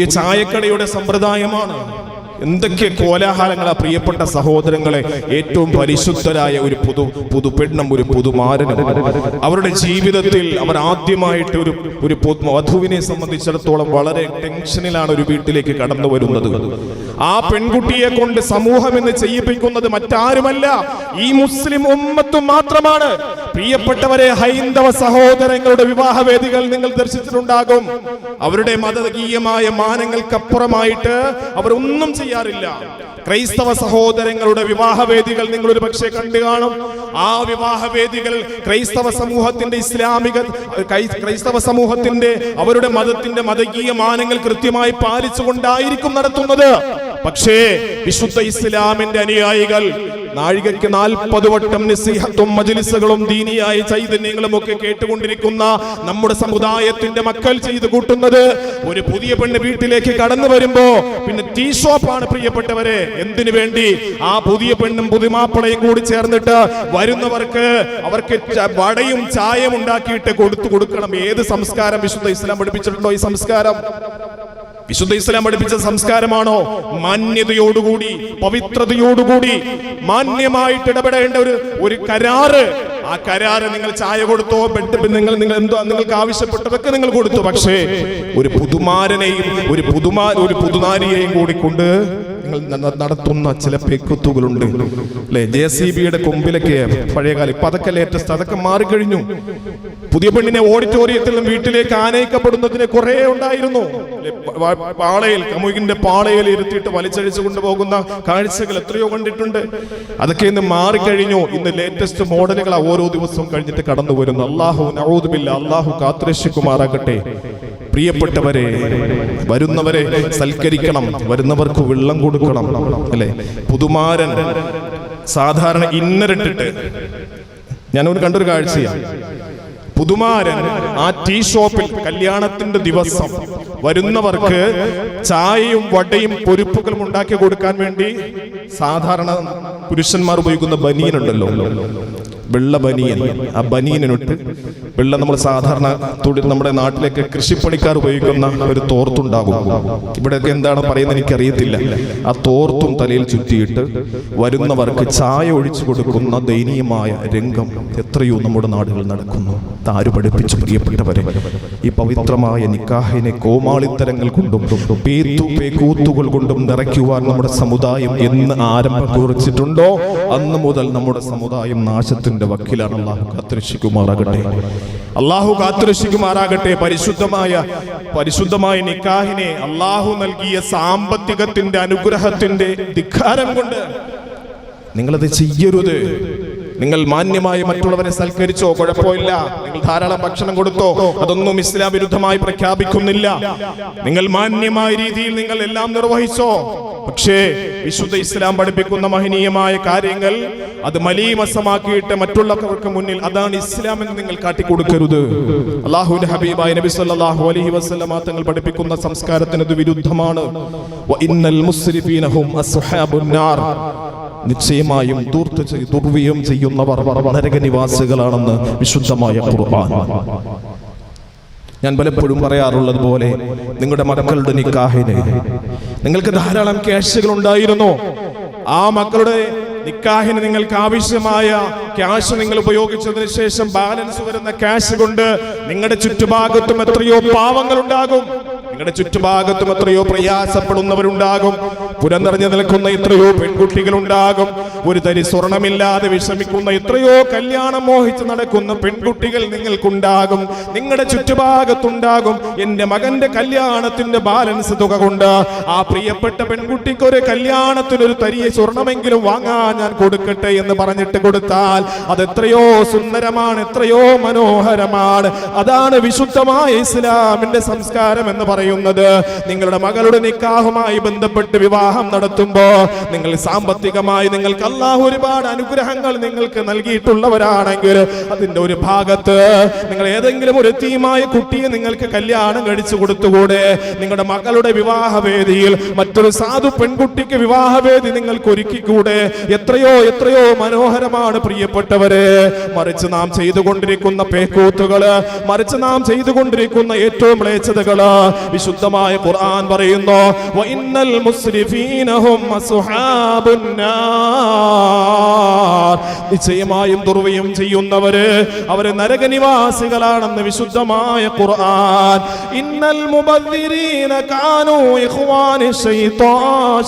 ഈ ചായക്കടയുടെ സമ്പ്രദായമാണ്. എന്തൊക്കെ കോലാഹലങ്ങളാ പ്രിയപ്പെട്ട സഹോദരങ്ങളെ ഏറ്റവും പരിശുദ്ധരായ ഒരു പുതു പുതുപെണ്ണും ഒരു പുതുമാരനും. അവരുടെ ജീവിതത്തിൽ അവർ ആദ്യമായിട്ട് ഒരു ഒരു വധുവിനെ സംബന്ധിച്ചിടത്തോളം വളരെ ടെൻഷനിലാണ് ഒരു വീട്ടിലേക്ക് കടന്നു വരുന്നത്. ആ പെൺകുട്ടിയെ കൊണ്ട് സമൂഹം എന്ന് ചെയ്യിപ്പിക്കുന്നത് മറ്റാരുമല്ല ഈ മുസ്ലിം ഉമ്മത്തും മാത്രമാണ്. പ്രിയപ്പെട്ടവരെ ഹൈന്ദവ സഹോദരങ്ങളുടെ വിവാഹവേദികൾ നിങ്ങൾ ദർശിച്ചിട്ടുണ്ടാകും. അവരുടെ മതകീയമായ മാനങ്ങൾക്കപ്പുറമായിട്ട് അവർ ഒന്നും ചെയ്യാറില്ല ക്രൈസ്തവ സഹോദരങ്ങളുടെ വിവാഹവേദികൾ നിങ്ങൾ ഒരു പക്ഷേ കണ്ടു കാണും. ആ വിവാഹവേദികൾ ക്രൈസ്തവ സമൂഹത്തിന്റെ ഇസ്ലാമിക ക്രൈസ്തവ സമൂഹത്തിന്റെ അവരുടെ മതത്തിന്റെ മതകീയ മാനങ്ങൾ കൃത്യമായി പാലിച്ചുകൊണ്ടായിരിക്കും നടത്തുന്നത്. പക്ഷേ വിശുദ്ധ ഇസ്ലാമിന്റെ അനുയായികൾ നാഴികയ്ക്ക് നാൽപ്പത് വട്ടം നിസിഹത്തും മജിലിസുകളും ദീനിയായ ചൈതന്യങ്ങളും ഒക്കെ കേട്ടുകൊണ്ടിരിക്കുന്ന നമ്മുടെ സമുദായത്തിന്റെ മക്കൾ ചെയ്തു കൂട്ടുന്നത്. ഒരു പുതിയ പെണ്ണ് വീട്ടിലേക്ക് കടന്നു വരുമ്പോ പിന്നെ ടീ ഷോപ്പാണ് പ്രിയപ്പെട്ടവരെ. എന്തിനു വേണ്ടി? ആ പുതിയ പെണ്ണും പുതുമാപ്പിളയും കൂടി ചേർന്നിട്ട് വരുന്നവർക്ക് അവർക്ക് വടയും ചായയും ഉണ്ടാക്കിയിട്ട് കൊടുത്തു കൊടുക്കണം. ഏത് സംസ്കാരം വിശുദ്ധ ഇസ്ലാം പഠിപ്പിച്ചിട്ടുണ്ടോ ഈ സംസ്കാരം? വിശുദ്ധ ഇസ്ലാം പഠിപ്പിച്ച സംസ്കാരമാണോ? മാന്യതയോടുകൂടി പവിത്രതയോടുകൂടി മാന്യമായിട്ട് ഇടപെടേണ്ട ഒരു ഒരു കരാറ്. ആ കരാറ് നിങ്ങൾ ചായ കൊടുത്തോ ബെഡ് നിങ്ങൾ നിങ്ങൾ എന്തോ നിങ്ങൾക്ക് ആവശ്യപ്പെട്ടതൊക്കെ നിങ്ങൾ കൊടുത്തു. പക്ഷേ ഒരു പുതുമാരനെയും ഒരു പുതുമാ ഒരു പുതുനാരിയെയും കൂടി കൊണ്ട് ന- നടത്തുന്ന ചില പെക്കുത്തുകളുണ്ട് അല്ലെ ജെ സി ബിയുടെ കൊമ്പിലൊക്കെ പഴയകാലം ഇപ്പൊ അതൊക്കെ ലേറ്റസ്റ്റ് അതൊക്കെ മാറിക്കഴിഞ്ഞു. പുതിയ പെണ്ണിനെ ഓഡിറ്റോറിയത്തിൽ നിന്നും വീട്ടിലേക്ക് ആനയിക്കപ്പെടുന്നതിന് കുറെ ഉണ്ടായിരുന്നു. പാളയിൽ കമുകിന്റെ പാളയിൽ ഇരുത്തിയിട്ട് വലിച്ചഴിച്ചു കൊണ്ടുപോകുന്ന കാഴ്ചകൾ എത്രയോ കണ്ടിട്ടുണ്ട്. അതൊക്കെ ഇന്ന് മാറിക്കഴിഞ്ഞു. ഇന്ന് ലേറ്റസ്റ്റ് മോഡലുകൾ ഓരോ ദിവസവും കഴിഞ്ഞിട്ട് കടന്നു വരുന്നു അള്ളാഹു നവോദുബില്ല അള്ളാഹു കാത്തുരക്ഷിക്കുമാറാകട്ടെ. പ്രിയപ്പെട്ടവരെ വരുന്നവരെ സൽക്കരിക്കണം. വരുന്നവർക്ക് വെള്ളം കൊടുക്കണം. അല്ലെ? പുതുമാരൻ സാധാരണ ഇന്നറിട്ടിട്ട് ഞാനൊരു കണ്ടൊരു കാഴ്ചയാണ് പുതുമാരൻ ആ ടീ ഷോപ്പിൽ കല്യാണത്തിന്റെ ദിവസം വരുന്നവർക്ക് ചായയും വടയും പൊരുപ്പുകളും ഉണ്ടാക്കി കൊടുക്കാൻ വേണ്ടി സാധാരണ പുരുഷന്മാർ ഉപയോഗിക്കുന്ന ബനിയനുണ്ടല്ലോ വെള്ള ബനിയൻ ആ ബനിയനിട്ട് വെള്ള നമ്മൾ സാധാരണ തൊഴിൽ നമ്മുടെ നാട്ടിലേക്ക് കൃഷിപ്പണിക്കാർ ഉപയോഗിക്കുന്ന ഒരു തോർത്തുണ്ടാകും. ഇവിടെയൊക്കെ എന്താണ് പറയുന്നത് എനിക്കറിയത്തില്ല. ആ തോർത്തും തലയിൽ ചുറ്റിയിട്ട് വരുന്നവർക്ക് ചായ ഒഴിച്ചു കൊടുക്കുന്ന ദയനീയമായ രംഗം എത്രയോ നമ്മുടെ നാടുകളിൽ നടക്കുന്നു. താരു പഠിപ്പിച്ചു? പ്രിയപ്പെട്ടവരെ ഈ പവിത്രമായ നിക്കാഹിനെ കോമാളിത്തരങ്ങൾ കൊണ്ടും പേത്തു കൊണ്ടും നിറയ്ക്കുവാൻ നമ്മുടെ സമുദായം എന്ന് ആരംഭം കുറിച്ചിട്ടുണ്ടോ? അന്ന് മുതൽ നമ്മുടെ സമുദായം നാശത്തിന്റെ വക്കിലാണ്. അള്ളാഹു കാത്തുരക്ഷിക്കുമാറാകട്ടെ. അള്ളാഹു കാത്തുരക്ഷിക്കുമാറാകട്ടെ. പരിശുദ്ധമായ പരിശുദ്ധമായ നിക്കാഹിനെ അള്ളാഹു നൽകിയ സാമ്പത്തികത്തിന്റെ അനുഗ്രഹത്തിന്റെ ധിക്കാരം കൊണ്ട് നിങ്ങളത് ചെയ്യരുത്. നിങ്ങൾ മാന്യമായി മറ്റുള്ളവരെ സൽക്കരിച്ചോ? കുഴപ്പമില്ല. നിങ്ങൾ ധാരാളം ഭക്ഷണം കൊടുത്തോ? അതൊന്നും ഇസ്ലാം വിരുദ്ധമായി പ്രഖ്യാപിക്കുന്നില്ല. നിങ്ങൾ മാന്യമായ രീതിയിൽ നിങ്ങൾ എല്ലാം നിർവഹിച്ചോ? പക്ഷേ വിശുദ്ധ ഇസ്ലാം പഠിപ്പിക്കുന്ന മഹനീയമായ കാര്യങ്ങൾ അത് മലീമസമാക്കിയിട്ട് മറ്റുള്ളവർക്ക് മുന്നിൽ അതാണ് ഇസ്ലാം എന്ന് നിങ്ങൾ കാട്ടിക്കൊടുക്കരുത്. അള്ളാഹുവിന്റെ ഹബീബായ നബി സല്ലല്ലാഹു അലൈഹി വസല്ലമ തങ്ങൾ പഠിപ്പിക്കുന്ന സംസ്കാരത്തിന് അത് വിരുദ്ധമാണ്. നിശ്ചയമായും തൂർത്ത് ചെയ്യുന്നവർ ചെയ്യുന്നവർ നരകനിവാസികളാണെന്ന് വിശുദ്ധമായ ഖുർആൻ. ഞാൻ പലപ്പോഴും പറയാറുള്ളത് പോലെ നിങ്ങളുടെ മക്കളുടെ നിക്കാഹിനെ. നിങ്ങൾക്ക് ധാരാളം ക്യാഷുകൾ ഉണ്ടായിരുന്നു. ആ മക്കളുടെ നിക്കാഹിന് നിങ്ങൾക്ക് ആവശ്യമായ ക്യാഷ് നിങ്ങൾ ഉപയോഗിച്ചതിന് ശേഷം ബാലൻസ് വരുന്ന ക്യാഷ് കൊണ്ട് നിങ്ങളുടെ ചുറ്റുഭാഗത്തും എത്രയോ പാവങ്ങൾ ഉണ്ടാകും നിങ്ങളുടെ ചുറ്റുഭാഗത്തും എത്രയോ പ്രയാസപ്പെടുന്നവരുണ്ടാകും. പുരനിറഞ്ഞു നിൽക്കുന്ന എത്രയോ പെൺകുട്ടികളുണ്ടാകും. ഒരു തരി സ്വർണമില്ലാതെ വിഷമിക്കുന്ന എത്രയോ കല്യാണം മോഹിച്ച് നടക്കുന്ന പെൺകുട്ടികൾ നിങ്ങൾക്കുണ്ടാകും. നിങ്ങളുടെ ചുറ്റുഭാഗത്തുണ്ടാകും. എന്റെ മകന്റെ കല്യാണത്തിന്റെ ബാലൻസ് തുക കൊണ്ട് ആ പ്രിയപ്പെട്ട പെൺകുട്ടിക്ക് ഒരു കല്യാണത്തിന് ഒരു തരിയെ സ്വർണമെങ്കിലും വാങ്ങാൻ ഞാൻ കൊടുക്കട്ടെ എന്ന് പറഞ്ഞിട്ട് കൊടുത്താൽ അത് എത്രയോ സുന്ദരമാണ് എത്രയോ മനോഹരമാണ്. അതാണ് വിശുദ്ധമായ ഇസ്ലാമിന്റെ സംസ്കാരം എന്ന് പറയുന്നത്. നിങ്ങളുടെ മകളുടെ നിക്കാഹുമായി ബന്ധപ്പെട്ട് വിവാഹ വിവാഹം നടത്തുമ്പോ നിങ്ങൾ സാമ്പത്തികമായി നിങ്ങൾക്ക് അല്ലാഹു ഒരുപാട് അനുഗ്രഹങ്ങൾ നിങ്ങൾക്ക് നൽകിയിട്ടുള്ളവരാണെങ്കിൽ അതിന്റെ ഒരു ഭാഗത്ത് നിങ്ങൾ ഏതെങ്കിലും ഒരു തീമായ കുട്ടിയെ നിങ്ങൾക്ക് കല്യാണം കഴിച്ചു കൊടുത്തുകൂടെ? നിങ്ങളുടെ മകളുടെ വിവാഹവേദിയിൽ മറ്റൊരു സാധു പെൺകുട്ടിക്ക് വിവാഹവേദി നിങ്ങൾക്ക് ഒരുക്കിക്കൂടെ? എത്രയോ എത്രയോ മനോഹരമാണ് പ്രിയപ്പെട്ടവരെ. മറിച്ച് നാം ചെയ്തുകൊണ്ടിരിക്കുന്ന പേക്കൂത്തുകൾ മറിച്ച് നാം ചെയ്തുകൊണ്ടിരിക്കുന്ന ഏറ്റവും മ്ലേച്ഛതകൾ വിശുദ്ധമായ ഖുർആൻ പറയുന്നു വഇന്നൽ നിശ്ചയമായും ദുർവ്യം ചെയ്യുന്നവര് അവർ നരകനിവാസികളാണെന്ന് വിശുദ്ധമായ ഖുർആൻ. ഇന്നൽ മുബദ്ദിരീന കാനൂ ഇഖ്വാനി ശൈത്താൻ.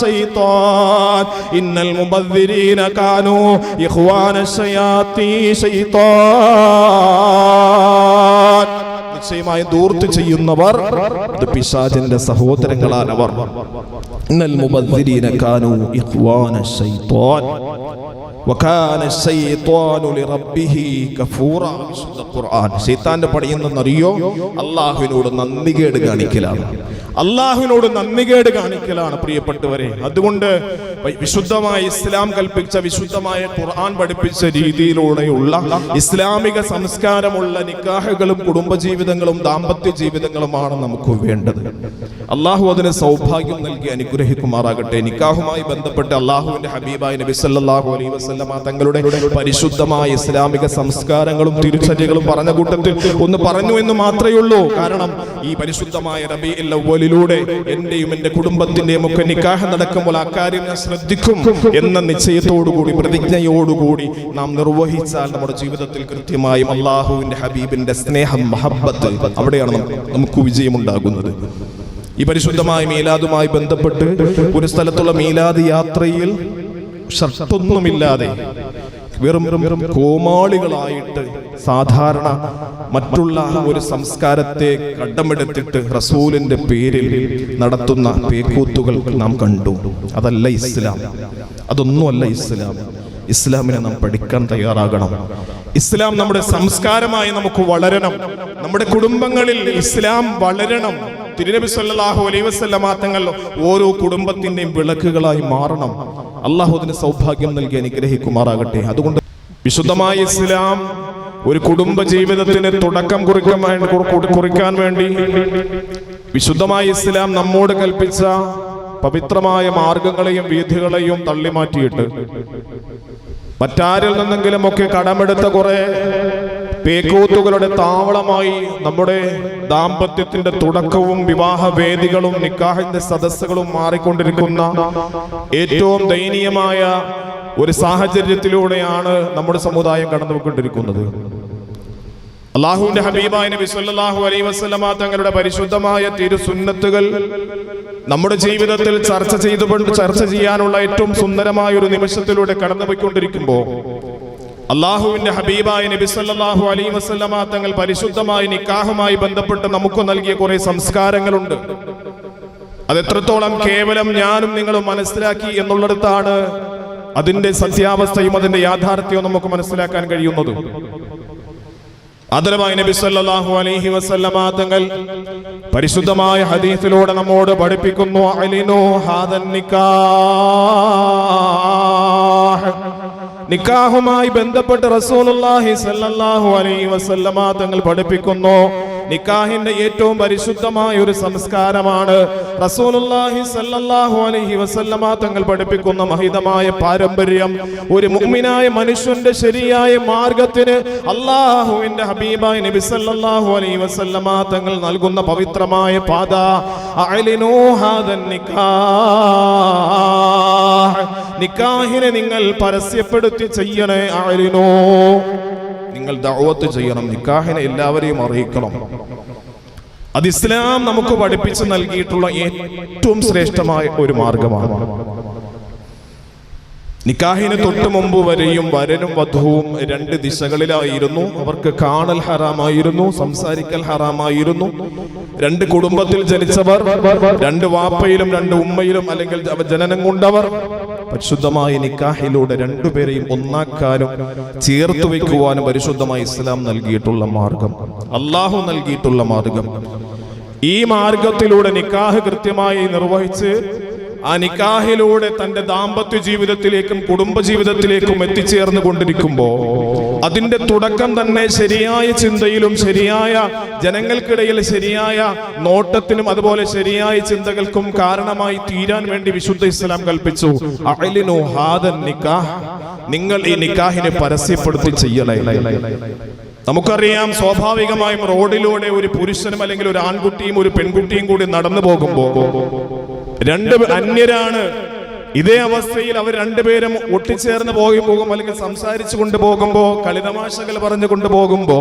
ശൈത്വാൻ ഇന്നൽ മുബദ്ദിരീന കാനൂ ഇഖ്വാന ശൈത്താൻ. നിശ്ചയമായും ദൂർത്ത് ചെയ്യുന്നവർ പിശാചിന്റെ സഹോദരങ്ങളാണ് അവർ ഇന്നൽ മുബദ്ദിരീന കാനു ഇഖ്വാന ശൈത്വാൻ ശൈത്താന്റെ പണിയെന്നറിയോ അള്ളാഹുവിനോട് നന്ദികേട് കാണിക്കലാണ്. അള്ളാഹുവിനോട് നന്ദികേട് കാണിക്കലാണ് പ്രിയപ്പെട്ടവരെ. അതുകൊണ്ട് വിശുദ്ധമായ ഇസ്ലാം കൽപ്പിച്ച വിശുദ്ധമായ ഖുർആൻ പഠിപ്പിച്ച രീതിയിലൂടെയുള്ള ഇസ്ലാമിക സംസ്കാരമുള്ള നിക്കാഹുകളും കുടുംബജീവിതങ്ങളും ദാമ്പത്യ ജീവിതങ്ങളുമാണ് നമുക്ക് വേണ്ടത്. അള്ളാഹു അതിന് സൗഭാഗ്യം നൽകി അനുഗ്രഹിക്കുമാറാകട്ടെ. നിക്കാഹുമായി ബന്ധപ്പെട്ട് അള്ളാഹുവിന്റെ ഹബീബായ നബി സല്ലല്ലാഹു അലൈഹി വസല്ലമ തങ്ങളുടെ പരിശുദ്ധമായ ഇസ്ലാമിക സംസ്കാരങ്ങളും തിരുചര്യകളും പറഞ്ഞ കൂട്ടത്തിൽ ഒന്ന് പറഞ്ഞു എന്ന് മാത്രമേ ഉള്ളൂ. കാരണം ഈ പരിശുദ്ധമായ റബീഉൽ അവ്വലിലൂടെ എന്റെയും എന്റെ കുടുംബത്തിന്റെയും ഒക്കെ നിക്കാഹ് നടക്കുമ്പോൾ ആ കാര്യം ഞാൻ ശ്രദ്ധിക്കും എന്ന നിശ്ചയത്തോടുകൂടി പ്രതിജ്ഞയോടുകൂടി നാം നിർവഹിച്ചാൽ നമ്മുടെ ജീവിതത്തിൽ കൃത്യമായും അള്ളാഹുവിന്റെ ഹബീബിന്റെ സ്നേഹം മഹബത്ത് അവിടെയാണ് നമുക്ക് വിജയമുണ്ടാകുന്നത്. ഈ പരിശുദ്ധമായ മീലാദുമായി ബന്ധപ്പെട്ട് ഒരു സ്ഥലത്തുള്ള മീലാദ് യാത്രയിൽ ഷർട്ടൊന്നുമില്ലാതെ വെറും വെറും കോമാളികളായിട്ട് സാധാരണ മറ്റുള്ള ഒരു സംസ്കാരത്തെ കടമെടുത്തിട്ട് റസൂലിന്റെ പേരിൽ നടത്തുന്ന പേക്കൂത്തുകൾ നാം കണ്ടു. അതല്ല ഇസ്ലാം. അതൊന്നുമല്ല ഇസ്ലാം. ഇസ്ലാമിനെ നാം പഠിക്കാൻ തയ്യാറാകണം. ഇസ്ലാം നമ്മുടെ സംസ്കാരമായി നമുക്ക് വളരണം. നമ്മുടെ കുടുംബങ്ങളിൽ ഇസ്ലാം വളരണം. തിരുനബി സല്ലാഹു അലൈഹി വസല്ലമ തങ്ങൾ ഓരോ കുടുംബത്തിന്റെയും വിളക്കുകളായി മാറണം. അള്ളാഹു അതിന് സൗഭാഗ്യം നൽകി അനുഗ്രഹിക്കുമാറാകട്ടെ. അതുകൊണ്ട് വിശുദ്ധമായ ഇസ്ലാം ഒരു കുടുംബ ജീവിതത്തിന് തുടക്കം കുറിക്കാൻ കുറിക്കാൻ വേണ്ടി വിശുദ്ധമായ ഇസ്ലാം നമ്മോട് കൽപ്പിച്ച പവിത്രമായ മാർഗങ്ങളെയും വീഥികളെയും തള്ളിമാറ്റിയിട്ട് മറ്റാരിൽ നിന്നെങ്കിലും ഒക്കെ കടമെടുത്ത കുറെ പേക്കൂത്തുകളുടെ താവളമായി നമ്മുടെ ദാമ്പത്യത്തിന്റെ തുടക്കവും വിവാഹവേദികളും നിക്കാഹിന്റെ സദസ്സുകളും മാറിക്കൊണ്ടിരിക്കുന്ന ഏറ്റവും ദയനീയമായ ഒരു സാഹചര്യത്തിലൂടെയാണ് നമ്മുടെ സമുദായം കടന്നുപോയിക്കൊണ്ടിരിക്കുന്നത്. അള്ളാഹുവിന്റെ ഹബീബായ നബി സല്ലല്ലാഹു അലൈഹി വസല്ലമ തങ്ങളുടെ പരിശുദ്ധമായ തിരുസുന്നത്തുകൾ നമ്മുടെ ജീവിതത്തിൽ ചർച്ച ചെയ്തുകൊണ്ട് ചർച്ച ചെയ്യാനുള്ള ഏറ്റവും സുന്ദരമായ ഒരു നിമിഷത്തിലൂടെ കടന്നുപോയിക്കൊണ്ടിരിക്കുമ്പോൾ അള്ളാഹുവിന്റെ ഹബീബായ നബി സല്ലല്ലാഹു അലൈഹി വസല്ലമ തങ്ങൾ പരിശുദ്ധമായ നിക്കാഹുമായി ബന്ധപ്പെട്ട് നമുക്ക് നൽകിയ കുറെ സംസ്കാരങ്ങളുണ്ട്. അതെത്രത്തോളം കേവലം ഞാനും നിങ്ങളും മനസ്സിലാക്കി എന്നുള്ളിടത്താണ് അതിന്റെ സത്യാവസ്ഥയും അതിന്റെ യാഥാർത്ഥ്യവും നമുക്ക് മനസ്സിലാക്കാൻ കഴിയുന്നത്. ആദരമായി നബി സല്ലല്ലാഹു അലൈഹി വസല്ലമ തങ്ങൾ പരിശുദ്ധമായ ഹദീസിലൂടെ നമ്മോട് പഠിപ്പിക്കുന്നു അലിനോ ഹാദൻ നിക്കാഹുമായി ബന്ധപ്പെട്ട് റസൂലുള്ളാഹി സല്ലല്ലാഹു അലൈഹി വസല്ലമ തങ്ങൾ പഠിപ്പിക്കുന്നു. നിക്കാഹിന്റെ ഏറ്റവും പരിശുദ്ധമായ ഒരു സംസ്കാരമാണ്. റസൂലുള്ളാഹി അലൈഹി വസല്ലമ തങ്ങൾ പഠിപ്പിക്കുന്ന മഹിതമായ പാരമ്പര്യം ഒരു മുഅ്മിനായ മനുഷ്യന്റെ ശരിയായ മാർഗത്തിന് അള്ളാഹുവിന്റെ ഹബീബായ നബി സല്ലല്ലാഹു അലൈഹി വസല്ലമ തങ്ങൾ നൽകുന്ന പവിത്രമായ പാത. നിക്കാഹിനെ നിങ്ങൾ പരസ്യപ്പെടുത്തി ചെയ്യണേ അഅ്ലിനൂ. നിങ്ങൾ ദൗവത്ത് ചെയ്യണം നിക്കാഹിനെ എല്ലാവരെയും അറിയിക്കണം അത് ഇസ്ലാം നമുക്ക് പഠിപ്പിച്ച് നൽകിയിട്ടുള്ള ഏറ്റവും ശ്രേഷ്ഠമായ ഒരു മാർഗമാണ്. നിക്കാഹിന് തൊട്ട് മുമ്പ് വരെയും വരനും വധുവും രണ്ട് ദിശകളിലായിരുന്നു. അവർക്ക് കാണൽ ഹറാമായിരുന്നു സംസാരിക്കൽ ഹറാമായിരുന്നു. രണ്ട് കുടുംബത്തിൽ ജനിച്ചവർ രണ്ട് വാപ്പയിലും രണ്ട് ഉമ്മയിലും അല്ലെങ്കിൽ ജനനം കൊണ്ടവർ. പരിശുദ്ധമായ നിക്കാഹിലൂടെ രണ്ടുപേരെയും ഒന്നാക്കാനും ചേർത്ത് വയ്ക്കുവാനും പരിശുദ്ധമായ ഇസ്ലാം നൽകിയിട്ടുള്ള മാർഗം. അള്ളാഹു നൽകിയിട്ടുള്ള മാർഗം. ഈ മാർഗത്തിലൂടെ നിക്കാഹ് കൃത്യമായി നിർവഹിച്ച് ആ നിക്കാഹിലൂടെ തന്റെ ദാമ്പത്യ ജീവിതത്തിലേക്കും കുടുംബ ജീവിതത്തിലേക്കും എത്തിച്ചേർന്നു കൊണ്ടിരിക്കുമ്പോ അതിന്റെ തുടക്കം തന്നെ ശരിയായ ചിന്തയിലും ശരിയായ ജനങ്ങൾക്കിടയിൽ ശരിയായ നോട്ടത്തിനും അതുപോലെ ശരിയായ ചിന്തകൾക്കും കാരണമായി തീരാൻ വേണ്ടി വിശുദ്ധ ഇസ്ലാം കൽപ്പിച്ചു. നിക്കാഹ്. നിങ്ങൾ ഈ നിക്കാഹിനെ പരസ്യപ്പെടുത്തി ചെയ്യണേ. നമുക്കറിയാം സ്വാഭാവികമായും റോഡിലൂടെ ഒരു പുരുഷനും അല്ലെങ്കിൽ ഒരു ആൺകുട്ടിയും ഒരു പെൺകുട്ടിയും കൂടി നടന്നു പോകുമ്പോ രണ്ട് അന്യരാണ്. ഇതേ അവസ്ഥയിൽ അവർ രണ്ടുപേരും ഒട്ടിച്ചേർന്ന് പോയി പോകും അല്ലെങ്കിൽ സംസാരിച്ചു കൊണ്ടുപോകുമ്പോ കളിതമാശകൾ പറഞ്ഞു കൊണ്ടുപോകുമ്പോ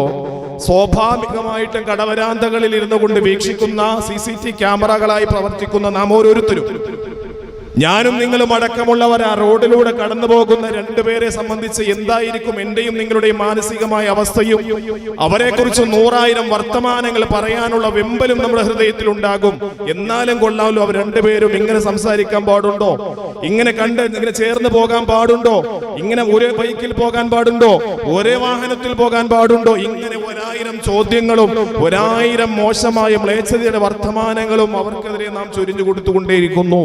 സ്വാഭാവികമായിട്ടും കടവരാന്തകളിൽ ഇരുന്നു കൊണ്ട് വീക്ഷിക്കുന്ന സി സി ടി ക്യാമറകളായി പ്രവർത്തിക്കുന്ന നാം ഓരോരുത്തരും. ഞാനും നിങ്ങളും അടക്കമുള്ളവർ ആ റോഡിലൂടെ കടന്നു പോകുന്ന രണ്ടുപേരെ സംബന്ധിച്ച് എന്തായിരിക്കും എന്റെയും നിങ്ങളുടെയും മാനസികമായ അവസ്ഥയും? അവരെ കുറിച്ച് നൂറായിരം വർത്തമാനങ്ങൾ പറയാനുള്ള വെമ്പലും നമ്മുടെ ഹൃദയത്തിൽ ഉണ്ടാകും. എന്നാലും കൊള്ളാമല്ലോ അവർ രണ്ടുപേരും ഇങ്ങനെ സംസാരിക്കാൻ പാടുണ്ടോ? ഇങ്ങനെ കണ്ട് ഇങ്ങനെ ചേർന്ന് പോകാൻ പാടുണ്ടോ? ഇങ്ങനെ ഒരേ ബൈക്കിൽ പോകാൻ പാടുണ്ടോ? ഒരേ വാഹനത്തിൽ പോകാൻ പാടുണ്ടോ? ഇങ്ങനെ ഒരായിരം ചോദ്യങ്ങളും ഒരായിരം മോശമായ മ്ലേച്ഛതയുടെ വർത്തമാനങ്ങളും അവർക്കെതിരെ നാം ചൊരിഞ്ഞു കൊടുത്തുകൊണ്ടേയിരിക്കുന്നു.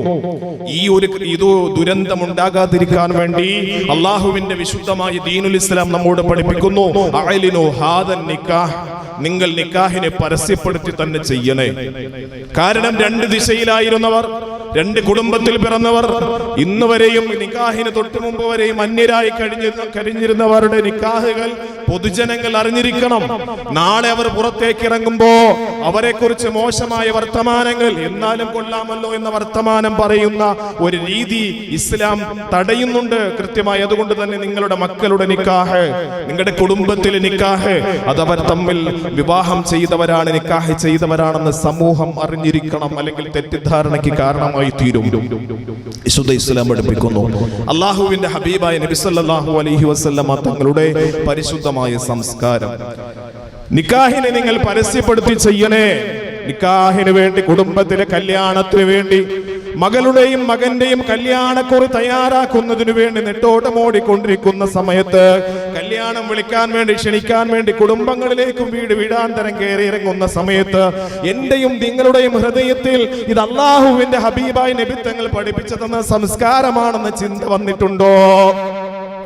ഈ ഒരു ഇത് ദുരന്തം ഉണ്ടാകാതിരിക്കാൻ വേണ്ടി അള്ളാഹുവിന്റെ വിശുദ്ധമായ ദീനുൽ ഇസ്ലാം നമ്മോട് പഠിപ്പിക്കുന്നു. നിക്കാഹ് നിങ്ങൾ നിക്കാഹിനെ പരസ്യപ്പെടുത്തി തന്നെ ചെയ്യണേ. കാരണം രണ്ട് ദിശയിലായിരുന്നവർ. രണ്ട് കുടുംബത്തിൽ പിറന്നവർ ഇന്ന് വരെയും നിക്കാഹിന് തൊട്ടു മുമ്പ് വരെയും അന്യരായി കഴിഞ്ഞു കഴിഞ്ഞിരുന്നവരുടെ നിക്കാഹുകൾ പൊതുജനങ്ങൾ അറിഞ്ഞിരിക്കണം. നാളെ അവർ പുറത്തേക്ക് ഇറങ്ങുമ്പോ അവരെ കുറിച്ച് മോശമായ വർത്തമാനങ്ങൾ എന്നാലും കൊള്ളാമല്ലോ എന്ന വർത്തമാനം പറയുന്ന ഒരു രീതി ഇസ്ലാം തടയുന്നുണ്ട്. കൃത്യമായി അതുകൊണ്ട് തന്നെ നിങ്ങളുടെ മക്കളുടെ നിക്കാഹ് നിങ്ങളുടെ കുടുംബത്തിലെ നിക്കാഹ് അതവർ തമ്മിൽ വിവാഹം ചെയ്തവരാണ് നിക്കാഹ് ചെയ്തവരാണെന്ന് സമൂഹം അറിഞ്ഞിരിക്കണം. അല്ലെങ്കിൽ തെറ്റിദ്ധാരണയ്ക്ക് കാരണമായി തീരും. വിശുദ്ധ ഇസ്ലാം പഠിപ്പിക്കുന്നു. അള്ളാഹുവിന്റെ ഹബീബായ നബി അലഹി വസല്ലമ തങ്ങളുടെ പരിശുദ്ധമായ സംസ്കാരം. നിക്കാഹിനെ നിങ്ങൾ പരസ്യപ്പെടുത്തി ചെയ്യണേ. നിക്കാഹിന് വേണ്ടി കുടുംബത്തിലെ കല്യാണത്തിന് വേണ്ടി മകളുടെയും മകന്റെയും കല്യാണക്കുറി തയ്യാറാക്കുന്നതിനു വേണ്ടി നെട്ടോട്ടമോടിക്കൊണ്ടിരിക്കുന്ന സമയത്ത് കല്യാണം വിളിക്കാൻ വേണ്ടി ക്ഷണിക്കാൻ വേണ്ടി കുടുംബങ്ങളിലേക്കും വീട് വീടാന്തരം കയറി ഇറങ്ങുന്ന സമയത്ത് എന്റെയും നിങ്ങളുടെയും ഹൃദയത്തിൽ ഇത് അള്ളാഹുവിന്റെ ഹബീബായി നബിത്തങ്ങൾ പഠിപ്പിച്ചതെന്ന സംസ്കാരമാണെന്ന് ചിന്ത വന്നിട്ടുണ്ടോ?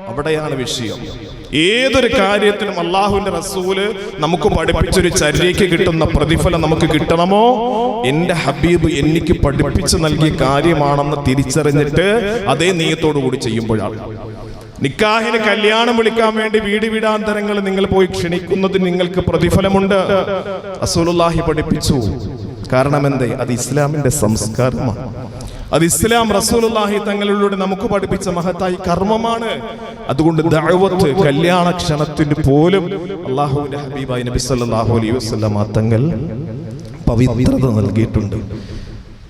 അവിടെയാണ് വിഷയം. ഏതൊരു കാര്യത്തിനും അള്ളാഹുവിന്റെ റസൂൽ നമുക്ക് പഠിപ്പിച്ചൊരു ചര്യയ്ക്ക് കിട്ടുന്ന പ്രതിഫലം നമുക്ക് കിട്ടണമോ? എന്റെ ഹബീബ് എനിക്ക് പഠിപ്പിച്ചു നൽകിയ കാര്യമാണെന്ന് തിരിച്ചറിഞ്ഞിട്ട് അതേ നീയത്തോടു കൂടി ചെയ്യുമ്പോഴാണ്. നിക്കാഹിന് കല്യാണം വിളിക്കാൻ വേണ്ടി വീട് വീടാന്തരങ്ങൾ നിങ്ങൾ പോയി ക്ഷണിക്കുന്നതിന് നിങ്ങൾക്ക് പ്രതിഫലമുണ്ട്. റസൂലുള്ളാഹി പഠിപ്പിച്ചു. കാരണം എന്തേ? അത് ഇസ്ലാമിന്റെ സംസ്കാരമാണ്. അത് ഇസ്ലാം റസൂലുള്ളാഹി തങ്ങളിലൂടെ നമുക്ക് പഠിപ്പിച്ച മഹത്തായി കർമ്മമാണ്. അതുകൊണ്ട് ദഅവത്ത് കല്യാണ ക്ഷണത്തിന് പോലും അള്ളാഹുവിന്റെ ഹബീബായി നബി സല്ലല്ലാഹു അലൈഹി വസല്ലമ തങ്ങൾ പവിത്രത നൽകിയിട്ടുണ്ട്.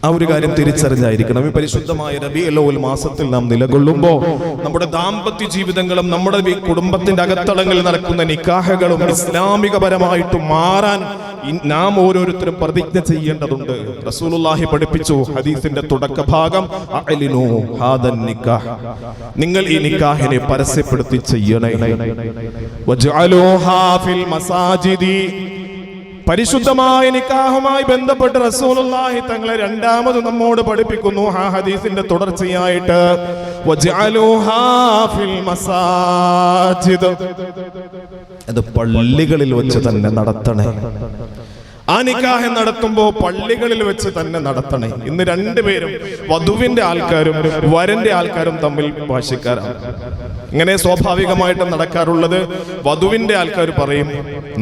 ആ ഒരു കാര്യം തിരിച്ചറിഞ്ഞായിരിക്കണം. ഈ പരിശുദ്ധമായ റബിയലോൽ മാസത്തിൽ നാം നിലകൊള്ളുമ്പോൾ നമ്മുടെ ദാമ്പത്യ ജീവിതങ്ങളും നമ്മുടെ കുടുംബത്തിന്റെ അകത്തളങ്ങളിൽ നടക്കുന്ന നിക്കാഹകളും ഇസ്ലാമികപരമായിട്ട് മാറാൻ നാം ഓരോരുത്തരും പ്രതിജ്ഞ ചെയ്യേണ്ടതുണ്ട്. റസൂലുള്ളാഹി പഠിപ്പിച്ചു ഹദീസിന്റെ തുടക്ക ഭാഗം അഅ്ലിനു നിങ്ങൾ ഈ നിക്കാഹിനെ പരസ്യപ്പെടുത്തി ചെയ്യണേ. വജ്അലൂഹാ ഫിൽ മസാജിദി. പരിശുദ്ധമായ നിക്കാഹുമായി ബന്ധപ്പെട്ട് റസൂലുള്ളാഹി തങ്ങളെ രണ്ടാമത് നമ്മോട് പഠിപ്പിക്കുന്നു. ആ ഹദീസിന്റെ തുടർച്ചയായിട്ട് അത് പള്ളികളിൽ വെച്ച് തന്നെ നടത്തണേ. ആ നിക്കാഹ് നടത്തുമ്പോ പള്ളികളിൽ വെച്ച് തന്നെ നടത്തണേ. ഇന്ന് രണ്ടുപേരും വധുവിന്റെ ആൾക്കാരും വരന്റെ ആൾക്കാരും തമ്മിൽ ഭാഷക്കാരാണ്. ഇങ്ങനെ സ്വാഭാവികമായിട്ട് നടക്കാറുള്ളത് വധുവിന്റെ ആൾക്കാർ പറയും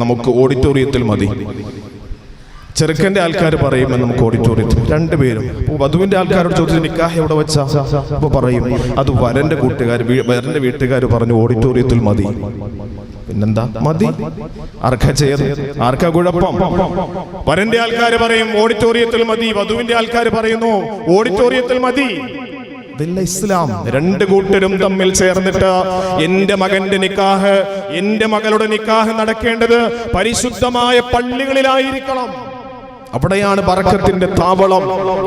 നമുക്ക് ഓഡിറ്റോറിയത്തിൽ മതി. ചെറുക്കന്റെ ആൾക്കാർ പറയും നമുക്ക് ഓഡിറ്റോറിയത്തിൽ രണ്ടുപേരും വധുവിന്റെ ആൾക്കാരോട് ചോദിച്ചു നിക്കാഹ് എവിടെ വെച്ചാ? അപ്പൊ പറയും അത് വരന്റെ കൂട്ടുകാർ വരന്റെ വീട്ടുകാർ പറഞ്ഞു ഓഡിറ്റോറിയത്തിൽ മതി. പിന്നെന്താ? മതി. ആർക്കാ ചെയ്ത് ആർക്കാ കുഴപ്പം? വരന്റെ ആൾക്കാർ പറയും ഓഡിറ്റോറിയത്തിൽ മതി. വധുവിന്റെ ആൾക്കാർ പറയുന്നു ഓഡിറ്റോറിയത്തിൽ മതി. ഇസ്ലാം. രണ്ട് കൂട്ടരും തമ്മിൽ ചേർന്നിട്ട് എന്റെ മകന്റെ നിക്കാഹ് എന്റെ മകളുടെ നിക്കാഹ് നടക്കേണ്ടത് പരിശുദ്ധമായ പള്ളികളിലായിരിക്കണം. അവിടെയാണ് പറക്കത്തിന്റെ താവളം.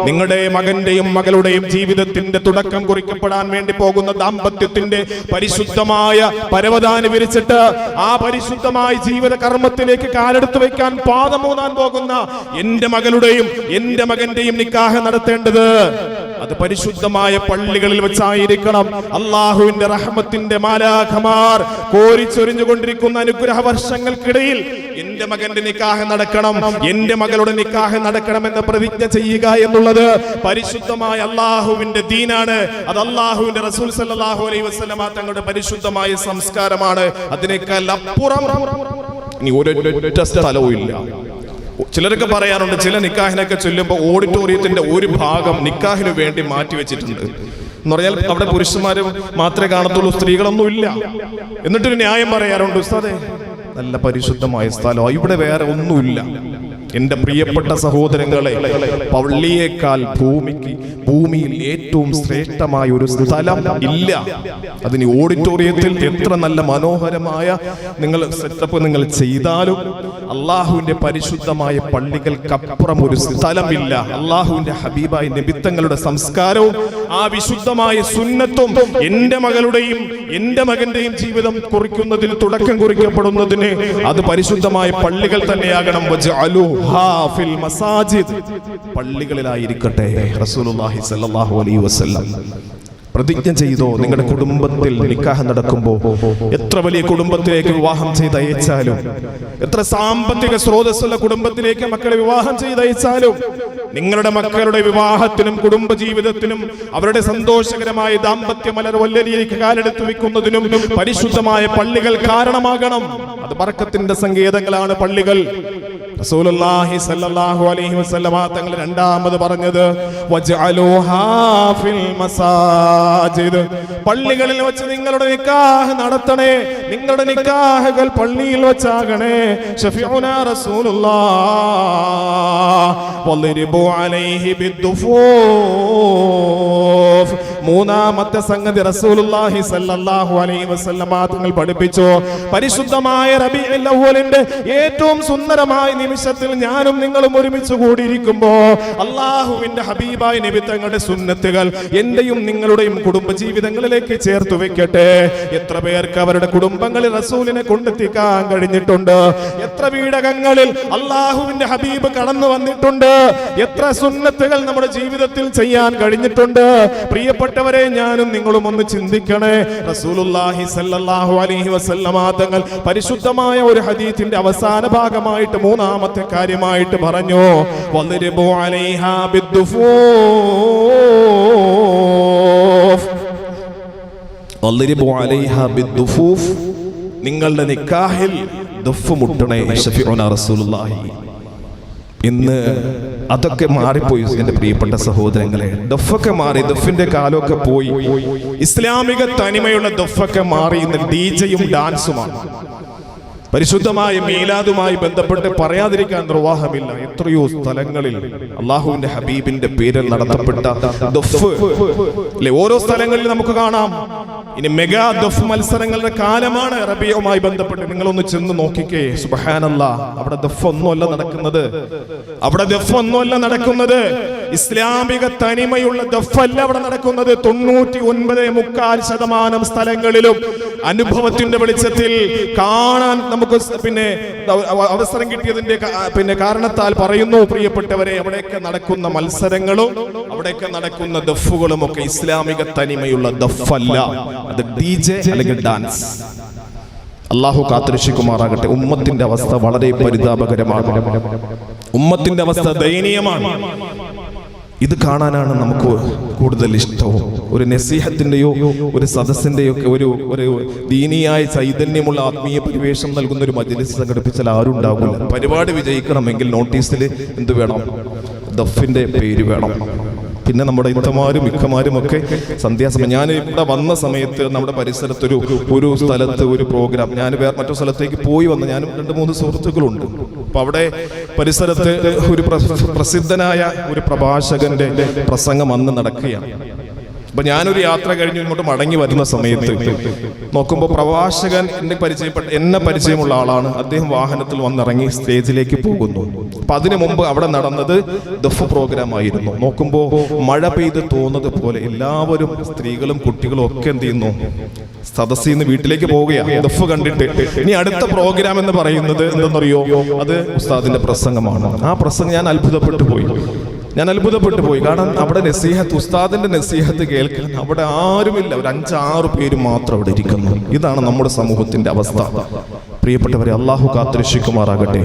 നിങ്ങളുടെ മകന്റെയും മകളുടെയും ജീവിതത്തിന്റെ തുടക്കം കുറിക്കപ്പെടാൻ വേണ്ടി പോകുന്ന ദാമ്പത്യത്തിന്റെ പരിശുദ്ധമായ പരവതാനി വിരിച്ചിട്ട് ആ പരിശുദ്ധമായ ജീവിത കർമ്മത്തിലേക്ക് കാലെടുത്ത് വെക്കാൻ പാദമൂന്നാൻ പോകുന്ന എന്റെ മകളുടെയും എന്റെ മകന്റെയും നിക്കാഹ നടത്തേണ്ടത് അത് പരിശുദ്ധമായ പള്ളികളിൽ വെച്ചായിരിക്കണം. അള്ളാഹുവിന്റെ റഹ്മത്തിന്റെ മാലാഖമാർ കോരിച്ചൊരിഞ്ഞുകൊണ്ടിരിക്കുന്ന അനുഗ്രഹ വർഷങ്ങൾക്കിടയിൽ എന്റെ മകന്റെ നിക്കാഹ് നടക്കണം. എന്റെ മകളുടെ നിക്കാഹ് നടക്കണം എന്ന പ്രതിജ്ഞ ചെയ്യുക എന്നുള്ളത് പരിശുദ്ധമായ അള്ളാഹുവിന്റെ ദീനാണ്. അത് അള്ളാഹുവിന്റെ റസൂൽ സല്ലല്ലാഹു അലൈഹി വസല്ലമ തങ്ങളുടെ പരിശുദ്ധമായ സംസ്കാരമാണ്. അതിനേക്കാൾ അപ്പുറം ഇനി ഒരൊറ്റ സ്ഥലവും ചിലരൊക്കെ പറയാറുണ്ട് ചില നിക്കാഹിനൊക്കെ ചൊല്ലുമ്പോൾ ഓഡിറ്റോറിയത്തിന്റെ ഒരു ഭാഗം നിക്കാഹിന് വേണ്ടി മാറ്റി വെച്ചിട്ടുണ്ട്. എന്ന് പറഞ്ഞാൽ അവിടെ പുരുഷന്മാരും മാത്രമേ കാണത്തുള്ളൂ സ്ത്രീകളൊന്നും ഇല്ല. എന്നിട്ടൊരു ന്യായം പറയാറുണ്ട് ഉസ്താദേ നല്ല പരിശുദ്ധമായ സ്ഥലം. ഇവിടെ വേറെ ഒന്നുമില്ല. എന്റെ പ്രിയപ്പെട്ട സഹോദരങ്ങളെ പള്ളിയേക്കാൾ ഭൂമിക്ക് ഭൂമിയിൽ ഏറ്റവും ശ്രേഷ്ഠമായ ഒരു സ്ഥലം ഇല്ല. അതിന് ഓഡിറ്റോറിയത്തിൽ എത്ര നല്ല മനോഹരമായ നിങ്ങൾ സെറ്റപ്പ് നിങ്ങൾ ചെയ്താലും അള്ളാഹുവിന്റെ പരിശുദ്ധമായ പള്ളികൾക്കപ്പുറം ഒരു സ്ഥലമില്ല. അള്ളാഹുവിന്റെ ഹബീബായ നിമിത്തങ്ങളുടെ സംസ്കാരവും ആ വിശുദ്ധമായ സുന്നത്തും എന്റെ മകളുടെയും എന്റെ മകന്റെയും ജീവിതം കുറിക്കുന്നതിൽ തുടക്കം കുറിക്കപ്പെടുന്നതിന് അത് പരിശുദ്ധമായ പള്ളികൾ തന്നെയാകണം. മസാജിദ്. പള്ളികളിലായിരിക്കട്ടെ. റസൂലുള്ളാഹി സ്വല്ലല്ലാഹു അലൈഹി വസല്ലം. പ്രതിജ്ഞ ചെയ്തോ? നിങ്ങളുടെ കുടുംബത്തിൽ നിക്കാഹ് നടക്കുമ്പോൾ എത്ര വലിയ കുടുംബത്തിലേക്ക് വിവാഹം ചെയ്ത് അയച്ചാലും? എത്ര സാമ്പത്തിക സ്രോതസ്സുള്ള കുടുംബത്തിലേക്ക് മക്കളെ വിവാഹം ചെയ്ത് അയച്ചാലും? നിങ്ങളുടെ മക്കളുടെ വിവാഹത്തിനും കുടുംബ ജീവിതത്തിനും അവരുടെ സന്തോഷകരമായ ദാമ്പത്യ മലർ വല്ലരിയിലേക്ക് കാലെടുത്ത് വെക്കുന്നതിനും പരിശുദ്ധമായ പള്ളികൾ കാരണമാകണം. അത് പറക്കത്തിന്റെ സങ്കേതങ്ങളാണ് പള്ളികൾ. റസൂലുള്ളാഹി സല്ലല്ലാഹു അലൈഹി വസല്ലമ തങ്ങൾ രണ്ടാമത് പറഞ്ഞത് ഫിൽ പള്ളികളിൽ വെച്ച് നിങ്ങളുടെ നിക്കാഹ് നടത്തണേ നിങ്ങളുടെ നിക്കാഹുകൾ പള്ളിയിൽ വെച്ചാകണേ. ഷഫീഉന അലൈഹി മൂന്നാമത്തെ സംഗതി റസൂലുള്ളാഹി സല്ലല്ലാഹു അലൈഹി വസല്ലമ തങ്ങൾ പഠിപ്പിച്ചു. പരിശുദ്ധമായ റബീഉൽ അവ്വലിന്റെ ഏറ്റവും സുന്ദരമായ നിമിഷത്തിൽ ഞാനും നിങ്ങളും ഒരുമിച്ച് കൂടിയിരിക്കുമ്പോ അള്ളാഹുവിന്റെ ഹബീബായ നിമിത്തങ്ങളുടെ തങ്ങളുടെ സുന്നത്തുകൾ എന്റെയും നിങ്ങളുടെയും കുടുംബ ജീവിതങ്ങളിലേക്ക് ചേർത്ത് വെക്കട്ടെ. എത്ര പേർക്ക് അവരുടെ കുടുംബങ്ങളിൽ റസൂലിനെ കൊണ്ടെത്തിക്കാൻ കഴിഞ്ഞിട്ടുണ്ട്? എത്ര വീടകങ്ങളിൽ അള്ളാഹുവിന്റെ ഹബീബ് കടന്നു വന്നിട്ടുണ്ട്? എത്ര സുന്നത്തുകൾ നമ്മുടെ ജീവിതത്തിൽ ചെയ്യാൻ കഴിഞ്ഞിട്ടുണ്ട്? പ്രിയപ്പെട്ടവരെ ഞാനും നിങ്ങളും ഒന്ന് ചിന്തിക്കണേ. റസൂലുള്ളാഹി സല്ലല്ലാഹു അലൈഹി വസല്ലമ തങ്ങൾ പരിശുദ്ധമായ ഒരു ഹദീത്തിന്റെ അവസാന ഭാഗമായിട്ട് മൂന്നാമത്തെ കാര്യമായിട്ട് പറഞ്ഞു. അലൈഹാ ബിദ്ദുഫൂ നിങ്ങളുടെ നിക്കാഹിൽ റസൂലുള്ളാഹി. ഇന്ന് അതൊക്കെ മാറിപ്പോയി എന്റെ പ്രിയപ്പെട്ട സഹോദരങ്ങളെ. ദഫൊക്കെ മാറി ദഫിന്റെ കാലമൊക്കെ പോയി. ഇസ്ലാമിക തനിമയുള്ള ദഫൊക്കെ മാറി ഇന്ന് ഡി ജെയും ഡാൻസുമാണ്. പരിശുദ്ധമായ മീലാദുമായി ബന്ധപ്പെട്ട് പറയാതിരിക്കാൻ നിർവാഹമില്ല. എത്രയോ സ്ഥലങ്ങളിൽ അള്ളാഹുവിന്റെ ഹബീബിന്റെ പേരിൽ നടത്തപ്പെട്ട ഓരോ സ്ഥലങ്ങളിൽ നമുക്ക് കാണാം. ഇനി മെഗാ ദഫ് മത്സരങ്ങളുടെ കാലമാണ് റബിയുമായി ബന്ധപ്പെട്ട്. നിങ്ങളൊന്ന് ചെന്ന് നോക്കിക്കേ. സുബഹാനല്ല. അവിടെ ദഫ് ഒന്നുമല്ല നടക്കുന്നത്. അവിടെ ദഫ് ഒന്നുമല്ല നടക്കുന്നത്. ഇസ്ലാമിക തനിമയുള്ള ദഫല്ല അവിടെ നടക്കുന്നത്. തൊണ്ണൂറ്റി ഒൻപത് മുക്കാൽ ശതമാനം സ്ഥലങ്ങളിലും അനുഭവത്തിന്റെ വെളിച്ചത്തിൽ കാണാൻ നമുക്ക് പിന്നെ അവസരം കിട്ടിയതിന്റെ പിന്നെ കാരണത്താൽ പറയുന്നു പ്രിയപ്പെട്ടവരെ അവിടെയൊക്കെ നടക്കുന്ന മത്സരങ്ങളും അവിടെയൊക്കെ നടക്കുന്ന ദഫുകളും ഒക്കെ ഇസ്ലാമിക തനിമയുള്ള ദഫല്ല. അത് ഡി ജെ അല്ലെങ്കിൽ ഡാൻസ്. അള്ളാഹു കാത്തുരക്ഷിക്കുമാറാകട്ടെ. ഉമ്മത്തിന്റെ അവസ്ഥ വളരെ പരിതാപകരമാണ്. ഉമ്മത്തിന്റെ അവസ്ഥ ദയനീയമാണ്. ഇത് കാണാനാണ് നമുക്ക് കൂടുതൽ ഇഷ്ടവും. ഒരു നസീഹത്തിന്റെയോ ഒരു സദസ്സിന്റെയോ ഒക്കെ ഒരു ഒരു ദീനിയായ ചൈതന്യമുള്ള ആത്മീയ പരിവേഷം നൽകുന്ന ഒരു മജ്ലിസ് സംഘടിപ്പിച്ചാൽ ആരും ഉണ്ടാവില്ല. പരിപാടി വിജയിക്കണമെങ്കിൽ നോട്ടീസിൽ എന്ത് വേണം? ദഫിന്റെ പേര് വേണം. പിന്നെ നമ്മുടെ ഇത്തമാരും മിക്കമാരും ഒക്കെ സന്ധ്യാസമയം ഞാൻ ഇവിടെ വന്ന സമയത്ത് നമ്മുടെ പരിസരത്തൊരു ഒരു സ്ഥലത്ത് ഒരു പ്രോഗ്രാം. ഞാൻ വേറെ മറ്റൊരു സ്ഥലത്തേക്ക് പോയി വന്ന. ഞാനും രണ്ട് മൂന്ന് സുഹൃത്തുക്കളുണ്ട്. അപ്പൊ അവിടെ പരിസരത്ത് ഒരു പ്ര- പ്രസിദ്ധനായ ഒരു പ്രഭാഷകന്റെ പ്രസംഗം അന്ന് നടക്കുകയാണ്. അപ്പൊ ഞാനൊരു യാത്ര കഴിഞ്ഞ് ഇങ്ങോട്ട് മടങ്ങി വരുന്ന സമയത്ത് നോക്കുമ്പോൾ പ്രവാശകൻ എന്നെ പരിചയപ്പെട്ട എന്നെ പരിചയമുള്ള ആളാണ്. അദ്ദേഹം വാഹനത്തിൽ വന്നിറങ്ങി സ്റ്റേജിലേക്ക് പോകുന്നു. അപ്പൊ അതിനു മുമ്പ് അവിടെ നടന്നത് ദഫ് പ്രോഗ്രാം ആയിരുന്നു. നോക്കുമ്പോൾ മഴ പെയ്ത് തോന്നുന്നത് പോലെ എല്ലാവരും സ്ത്രീകളും കുട്ടികളും ഒക്കെ എന്ത് ചെയ്യുന്നു? സദസ്സിൽ നിന്ന് വീട്ടിലേക്ക് പോവുകയാണ്. ദഫ് കണ്ടിട്ട്. ഇനി അടുത്ത പ്രോഗ്രാം എന്ന് പറയുന്നത് എന്തെന്നറിയോ? അത് ഉസ്താദിന്റെ പ്രസംഗമാണ്. ആ പ്രസംഗം ഞാൻ അത്ഭുതപ്പെട്ടു പോയി. ഞാൻ അത്ഭുതപ്പെട്ടു പോയി കാരണം അവിടെ നസീഹത്ത് ഉസ്താദിന്റെ നസീഹത്ത് കേൾക്കാൻ അവിടെ ആരുമില്ല. ഒരു അഞ്ചാറ് പേര് മാത്രം അവിടെ ഇരിക്കുന്നു. ഇതാണ് നമ്മുടെ സമൂഹത്തിന്റെ അവസ്ഥ. പ്രിയപ്പെട്ടവരെ അള്ളാഹു കാത്തിരക്ഷിക്കുമാറാകട്ടെ.